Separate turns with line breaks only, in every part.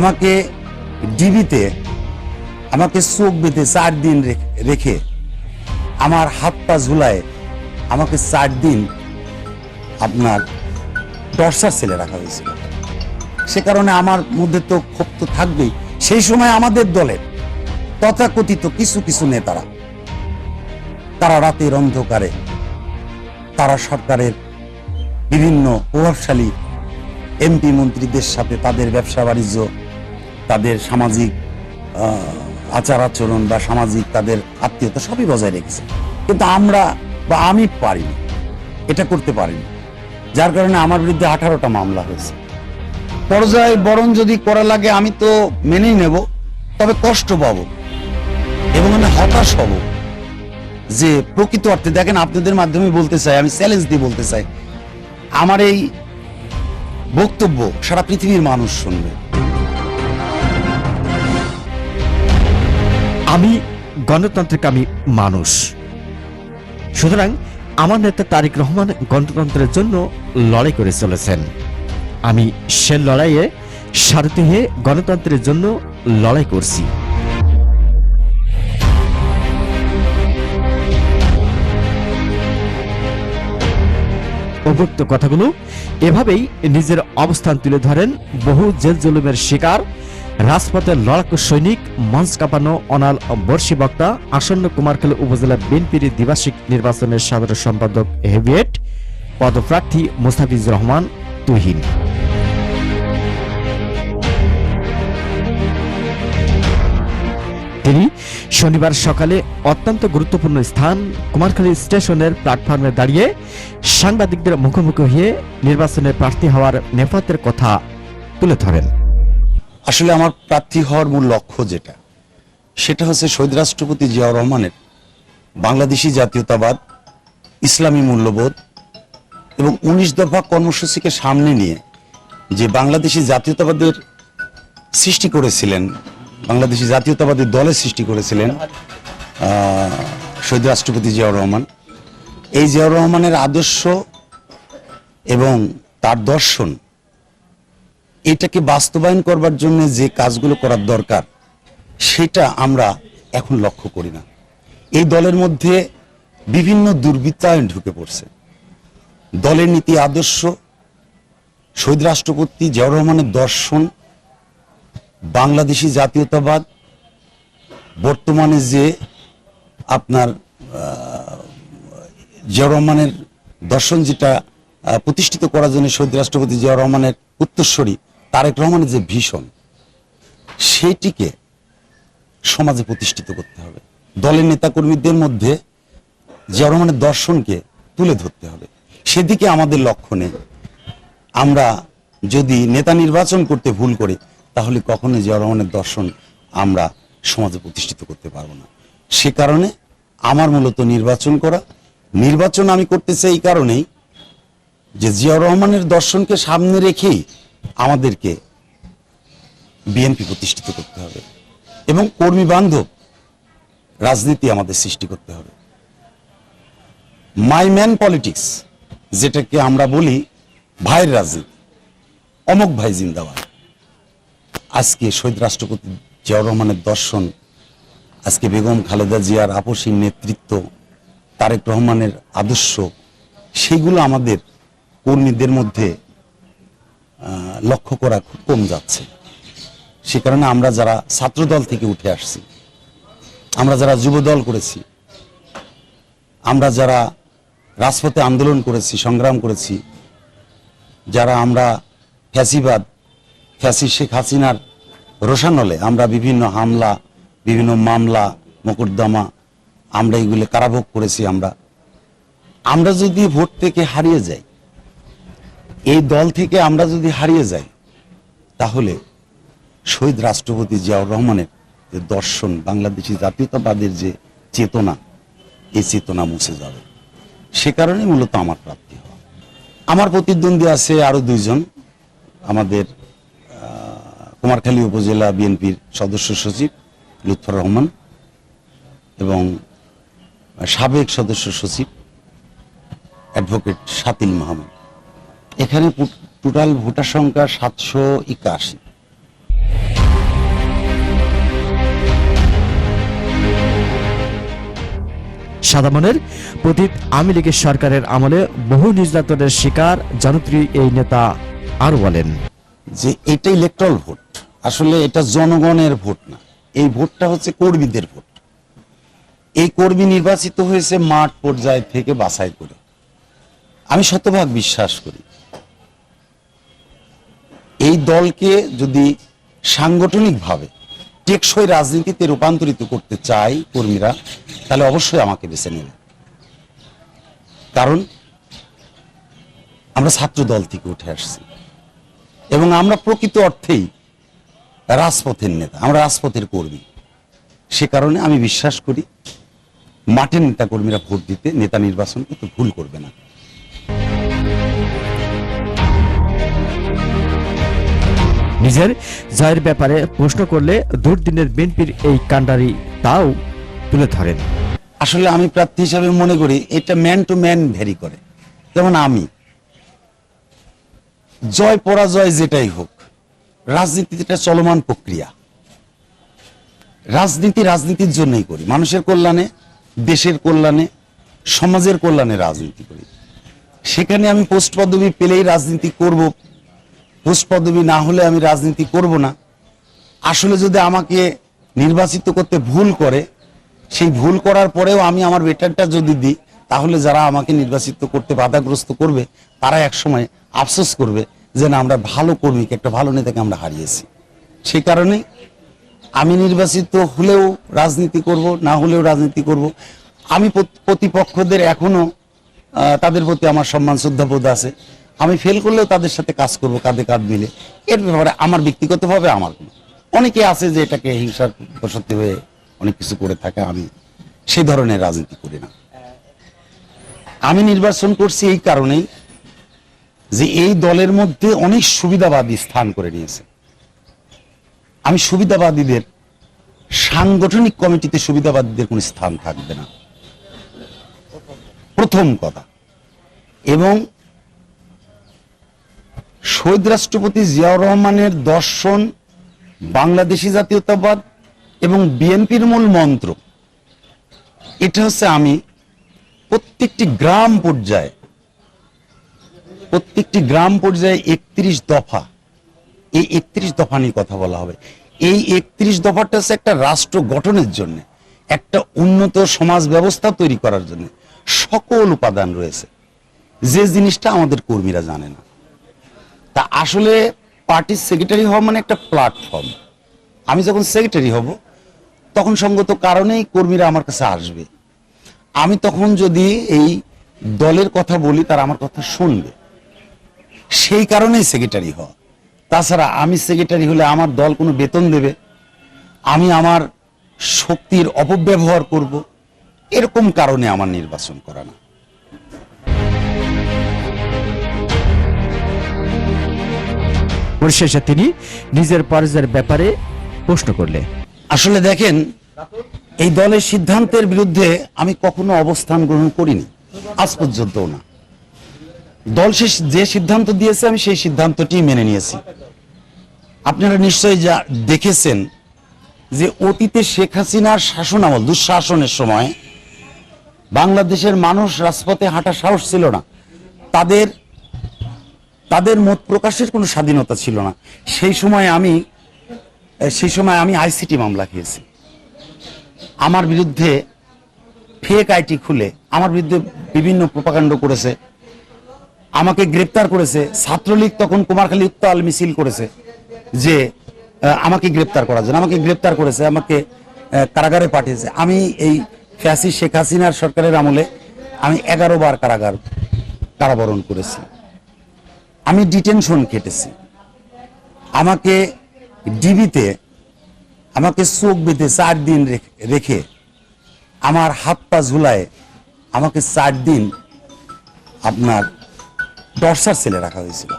আমাকে ডিবিতে আমাকে চোখ বেঁধে চার দিন রেখে, আমার হাত পা ঝুলায় আমাকে চার দিন আপনার টর্চার সেলে রাখা হয়েছিল। সে কারণে আমার মধ্যে তো ক্ষোভ তো থাকবেই। সেই সময় আমাদের দলের তথাকথিত কিছু কিছু নেতারা, তারা রাতের অন্ধকারে, তারা সরকারের বিভিন্ন প্রভাবশালী এমপি মন্ত্রীদের সাথে তাদের ব্যবসা বাণিজ্য তাদের সামাজিক আচার আচরণ বা সামাজিক তাদের আত্মীয়তা সবই বজায় রেখেছে। কিন্তু আমরা বা আমি পারিনি, এটা করতে পারিনি। যার কারণে আমার বিরুদ্ধে আঠারোটা মামলা হয়েছে। পর্যায়ে বরং যদি করা লাগে আমি তো মেনেই নেব, তবে কষ্ট পাবো এবং আমি হতাশ হব যে প্রকৃত অর্থে, দেখেন আপনাদের মাধ্যমে বলতে চাই, আমি চ্যালেঞ্জ দিয়ে বলতে চাই, আমার এই বক্তব্য সারা পৃথিবীর মানুষ শুনবে।
আমি গণতান্ত্রিকামী মানুষ। সুতরাং আমার নেতা তারেক রহমান গণতন্ত্রের জন্য লড়াই করে চলেছেন। আমি সে লড়াইয়ে সারথি হয়ে গণতন্ত্রের জন্য লড়াই করছি। উপরোক্ত কথাগুলো এভাবেই নিজের অবস্থান তুলে ধরেন বহু জেল জুলুমের শিকার রাজপথের লড়াকু সৈনিক মঞ্চ কাঁপানো অনাল বর্ষী বক্তা আসন্ন কুমারখালী উপজেলা বিএনপির দ্বিবার্ষিক নির্বাচনের সাধারণ সম্পাদক হেভিয়েট, পদপ্রার্থী মুস্তাফিজুর রহমান তুহিন। তিনি শনিবার সকালে অত্যন্ত গুরুত্বপূর্ণ স্থান কুমারখালী স্টেশনের প্ল্যাটফর্মে দাঁড়িয়ে সাংবাদিকদের মুখোমুখি হয়ে নির্বাচনে প্রার্থী হওয়ার নেপথ্যের কথা তুলে ধরেন।
আসলে আমার প্রার্থী হওয়ার মূল লক্ষ্য যেটা, সেটা হচ্ছে শহীদ রাষ্ট্রপতি জিয়াউর রহমানের বাংলাদেশি জাতীয়তাবাদ, ইসলামী মূল্যবোধ এবং উনিশ দফা কর্মসূচিকে সামনে নিয়ে যে বাংলাদেশি জাতীয়তাবাদের সৃষ্টি করেছিলেন, বাংলাদেশি জাতীয়তাবাদী দলের সৃষ্টি করেছিলেন শহীদ রাষ্ট্রপতি জিয়াউর রহমান। এই জিয়াউর রহমানের আদর্শ এবং তার দর্শন এটাকে বাস্তবায়ন করবার জন্য যে কাজগুলো করার দরকার, সেটা আমরা এখন লক্ষ্য করি না। এই দলের মধ্যে বিভিন্ন দুর্বৃত্তায়ন ঢুকে পড়ছে। দলের নীতি আদর্শ, শহীদ রাষ্ট্রপতি জিয়াউর রহমানের দর্শন, বাংলাদেশি জাতীয়তাবাদ, বর্তমানে যে আপনার জিয়াউর রহমানের দর্শন যেটা প্রতিষ্ঠিত করার জন্য শহীদ রাষ্ট্রপতি জিয়াউর রহমানের উত্তরস্বরী তারেক রহমানের যে ভীষণ সেটিকে সমাজে প্রতিষ্ঠিত করতে হবে। দলের নেতাকর্মীদের মধ্যে জিয়াউর রহমানের দর্শনকে তুলে ধরতে হবে। সেদিকে আমাদের লক্ষ্য নেই। আমরা যদি নেতা নির্বাচন করতে ভুল করি, তাহলে কখনো জিয়া রহমানের দর্শন আমরা সমাজে প্রতিষ্ঠিত করতে পারব না। সে কারণে আমার মূলত নির্বাচন করা। নির্বাচন আমি করতে চাই এই কারণেই যে জিয়াউর রহমানের দর্শনকে সামনে রেখেই আমাদেরকে বিএনপি প্রতিষ্ঠিত করতে হবে এবং কর্মী বান্ধব রাজনীতি আমাদের সৃষ্টি করতে হবে। মাই ম্যান পলিটিক্স যেটাকে আমরা বলি ভাইয়ের রাজনীতি, অমক ভাই জিন্দাবাদ। আজকে শহীদ রাষ্ট্রপতি জিয়াউর রহমানের দর্শন, আজকে বেগম খালেদা জিয়ার আপসী নেতৃত্ব, তারেক রহমানের আদর্শ, সেগুলো আমাদের কর্মীদের মধ্যে লক্ষ্য করা খুব কম যাচ্ছে। সে কারণে আমরা যারা ছাত্রদল থেকে উঠে আসছি, আমরা যারা যুবদল করেছি, আমরা যারা রাজপথে আন্দোলন করেছি, সংগ্রাম করেছি, যারা আমরা ফ্যাসিবাদ, ফ্যাসি শেখ হাসিনার রোশানলে আমরা বিভিন্ন হামলা, বিভিন্ন মামলা, মোকদ্দমা, আমরা এগুলো কারাভোগ করেছি আমরা। আমরা যদি ভোট থেকে হারিয়ে যাই এই দল থেকে আমরা যদি হারিয়ে যাই, তাহলে শহীদ রাষ্ট্রপতি জিয়াউর রহমানের যে দর্শন, বাংলাদেশি জাতীয়তাবাদের যে চেতনা, এই চেতনা মুছে যাবে। সে কারণে মূলত আমার প্রাপ্তি হওয়া। আমার প্রতিদ্বন্দ্বী আছে আরও দুইজন। আমাদের কুমারখালী উপজেলা বিএনপির সদস্য সচিব লুৎফর রহমান এবং সাবেক সদস্য সচিব অ্যাডভোকেট সাতিল মাহমুদ। এখানে টোটাল ভোটার সংখ্যা সাতশো একাশি।
সাদামনের প্রতীক আওয়ামী লীগের সরকারের আমলে বহু নির্যাতনের শিকার জনপ্রিয় এই নেতা আর বলেন।
যে এটা ইলেকট্রাল ভোট আসলে এটা জনগণের ভোট না। এই ভোটটা হচ্ছে কর্মীদের ভোট এই কর্মী নির্বাচিত হয়েছে মাঠ পর্যায় থেকে বাছাই করে। আমি শতভাগ বিশ্বাস করি এই দলকে যদি সাংগঠনিকভাবে টেকসই রাজনীতিতে রূপান্তরিত করতে চাই কর্মীরা, তাহলে অবশ্যই আমাকে বেছে নেবে। কারণ আমরা ছাত্র দল থেকে উঠে আসছি। এবং আমরা প্রকৃত অর্থেই রাজপথের নেতা, আমরা রাজপথের কর্মী। সে কারণে আমি বিশ্বাস করি, মাঠের নেতা কর্মীরা ভোট দিতে, নেতা নির্বাচন করতে ভুল করবে না।
নিজের জয়ের ব্যাপারে প্রশ্ন করলে দুর্দিনের বিএনপির এই কাণ্ডারি তাও তুলে ধরেন।
আসলে আমি প্রার্থী হিসাবে মনে করি এটা ম্যান টু ম্যান ভ্যারি করে। যেমন আমি। জয় পরাজয় যেটাই হোক, রাজনীতি এটা চলমান প্রক্রিয়া। রাজনীতি রাজনীতির জন্যই করি। মানুষের কল্যাণে, দেশের কল্যাণে, সমাজের কল্যাণে রাজনীতি করি। সেখানে আমি পোস্ট পদবি পেলেই রাজনীতি করব। পোস্ট পদবি না হলে আমি রাজনীতি করব না। আসলে যদি আমাকে নির্বাচিত করতে ভুল করে, সেই ভুল করার পরেও আমি আমার বেটারটা যদি দিই, তাহলে যারা আমাকে নির্বাচিত করতে বাধাগ্রস্ত করবে, তারা একসময় আফসোস করবে যে না, আমরা ভালো কর্মীকে একটা ভালো নেতাকে আমরা হারিয়েছি। সেই কারণে আমি নির্বাচিত হলেও রাজনীতি করব, না হলেও রাজনীতি করব। আমি প্রতিপক্ষদের এখনও তাদের প্রতি আমার সম্মান শ্রদ্ধাবোধ আছে। আমি ফেল করলেও তাদের সাথে কাজ করব, কাঁধে কাঁধ মিলে। এর ব্যাপারে আমার ব্যক্তিগতভাবে আমার অনেকে আছে যে এটাকে হিংসার বসতি হয়ে অনেক কিছু করে থাকে, আমি সেই ধরনের রাজনীতি করি না। আমি নির্বাচন করছি এই কারণেই যে এই দলের মধ্যে অনেক সুবিধাবাদী স্থান করে নিয়েছে। আমি সুবিধাবাদীদের, সাংগঠনিক কমিটিতে সুবিধাবাদীদের কোনো স্থান থাকবে না। প্রথম কথা। এবং শহীদ রাষ্ট্রপতি জিয়াউর রহমানের দর্শন, বাংলাদেশি জাতীয়তাবাদ এবং বিএনপির মূল মন্ত্র। এটা হচ্ছে আমি প্রত্যেকটি গ্রাম পর্যায়ে, প্রত্যেকটি গ্রাম পর্যায়ে একত্রিশ দফা, এই একত্রিশ দফা নিয়ে কথা বলা হবে। এই একত্রিশ দফাটা হচ্ছে একটা রাষ্ট্র গঠনের জন্য, একটা উন্নত সমাজ ব্যবস্থা তৈরি করার জন্য। সকল উপাদান রয়েছে। যে জিনিসটা আমাদের কর্মীরা জানে না। তা আসলে পার্টির সেক্রেটারি হওয়া মানে একটা প্ল্যাটফর্ম আমি যখন সেক্রেটারি হব, তখন সঙ্গত কারণেই কর্মীরা আমার কাছে আসবে। আমি তখন যদি এই দলের কথা বলি, তারা আমার কথা শুনবে। সেই কারণেই সেক্রেটারি হওয়া। তাছাড়া আমি সেক্রেটারি হলে আমার দল কোনো বেতন দেবে? আমি আমার শক্তির অপব্যবহার করব? এরকম কারণে আমার নির্বাচন করা না।
পরিশেষে তিনি নিজের পরাজয়ের ব্যাপারে প্রশ্ন করলে
আসলে দেখেন, এই দলের সিদ্ধান্তের বিরুদ্ধে আমি কখনো অবস্থান গ্রহণ করিনি, আজ পর্যন্তও না। দল সে যে সিদ্ধান্ত দিয়েছে, আমি সেই সিদ্ধান্তটি মেনে নিয়েছি। আপনারা নিশ্চয়ই যা দেখেছেন যে অতীতে শেখ হাসিনার শাসন আমল দুঃশাসনের সময় বাংলাদেশের মানুষ রাজপথে হাঁটার সাহস ছিল না। তাদের তাদের মত প্রকাশের কোনো স্বাধীনতা ছিল না। সেই সময় আমি সেই সময় আমি আইসিটি মামলা খেয়েছি। আমার বিরুদ্ধে ফেক আইটি খুলে, আমার বিরুদ্ধে বিভিন্ন প্রপাকাণ্ড করেছে, আমাকে গ্রেপ্তার করেছে। ছাত্রলীগ তখন কুমারখালী উত্তাল মিছিল করেছে যে আমাকে গ্রেপ্তার করার জন্য, আমাকে গ্রেপ্তার করেছে, আমাকে কারাগারে পাঠিয়েছে। আমি এই ফ্যাসি শেখ হাসিনার সরকারের আমলে আমি এগারো বার কারাগার কারাবরণ করেছি। আমি ডিটেনশন কেটেছি আমাকে ডিবিতে, আমাকে চোখ বেঁধে চার দিন রেখে- আমার হাত পা ঝুলায় আমাকে চার দিন আপনার দর্শার সেলে রাখা হয়েছিল।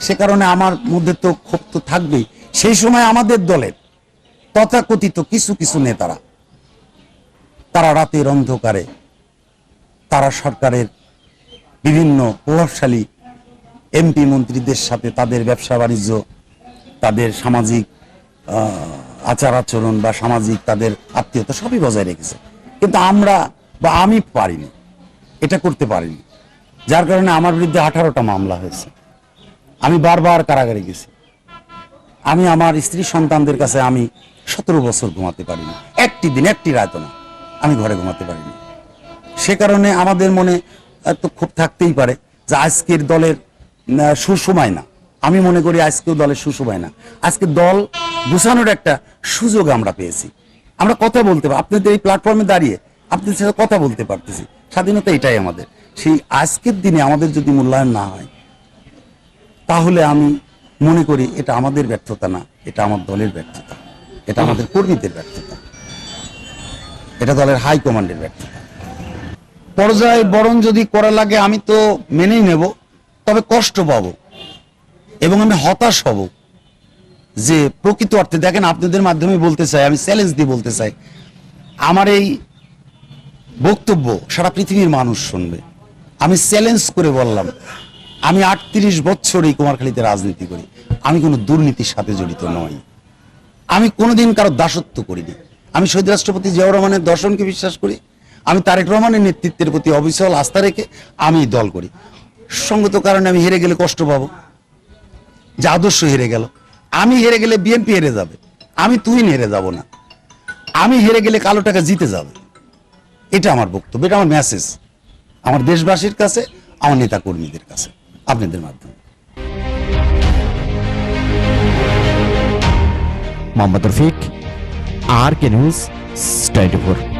সে কারণে আমার মধ্যে তো ক্ষোভ তো থাকবেই। সেই সময় আমাদের দলের তথাকথিত কিছু কিছু নেতারা, তারা রাতের অন্ধকারে, তারা সরকারের বিভিন্ন প্রভাবশালী এমপি মন্ত্রীদের সাথে তাদের ব্যবসা বাণিজ্য, তাদের সামাজিক আচার আচরণ বা সামাজিক তাদের আত্মীয়তা সবই বজায় রেখেছে। কিন্তু আমরা বা আমি পারিনি, এটা করতে পারিনি। যার কারণে আমার বিরুদ্ধে আঠারোটা মামলা হয়েছে। আমি বারবার কারাগারে গেছি। আমি আমার স্ত্রী সন্তানদের কাছে আমি সতেরো বছর ঘুমাতে পারিনি। একটি দিন, একটি রাত না, আমি ঘরে ঘুমাতে পারিনি। সে কারণে আমাদের মনে তো খুব থাকতেই পারে যে আজকের দলের সুসময় না। আমি মনে করি আজকেও দলের সুসময় না। আজকে দল গুছানোর একটা সুযোগ আমরা পেয়েছি। আমরা কথা বলতে পারি আপনাদের এই প্ল্যাটফর্মে দাঁড়িয়ে আপনাদের সাথে কথা বলতে পারতেছি। স্বাধীনতা এটাই আমাদের। সেই আজকের দিনে আমাদের যদি মূল্যায়ন না হয়, তাহলে আমি মনে করি এটা আমাদের ব্যর্থতা না, এটা আমার দলের ব্যর্থতা। এটা আমাদের কর্মীদের ব্যর্থতা। এটা দলের হাই কমান্ডের ব্যর্থতা। পর্যায়ে বরণ যদি করা লাগে, আমি তো মেনেই নেব। তবে কষ্ট পাব? এবং আমি হতাশ হব যে প্রকৃত অর্থে, দেখেন আপনাদের মাধ্যমে বলতে চাই, আমি চ্যালেঞ্জ দিয়ে বলতে চাই, আমার এই বক্তব্য সারা পৃথিবীর মানুষ শুনবে। আমি চ্যালেঞ্জ করে বললাম, আমি আটত্রিশ বছর এই কুমারখালীতে রাজনীতি করি, আমি কোনো দুর্নীতির সাথে জড়িত নই। আমি কোনোদিন কারও দাসত্ব করিনি। আমি শহীদ রাষ্ট্রপতি জিয়াউর রহমানের দর্শনকে বিশ্বাস করি, আমি তারেক রহমানের নেতৃত্বের প্রতি অবিচল আস্থা রেখে আমি দল করি। সঙ্গত কারণে আমি হেরে গেলে কষ্ট পাবো। যে আদর্শ হেরে গেল। আমি হেরে গেলে বিএনপি হেরে যাবে। আমি তুই হেরে যাব না। আমি হেরে গেলে কালো টাকা জিতে যাবে। এটা আমার বক্তব্য, এটা আমার মেসেজ আমার দেশবাসীর কাছে, আমার নেতা কর্মীদের কাছে, আপনাদের মাধ্যমে।
Mohammad Rafiq R K news twenty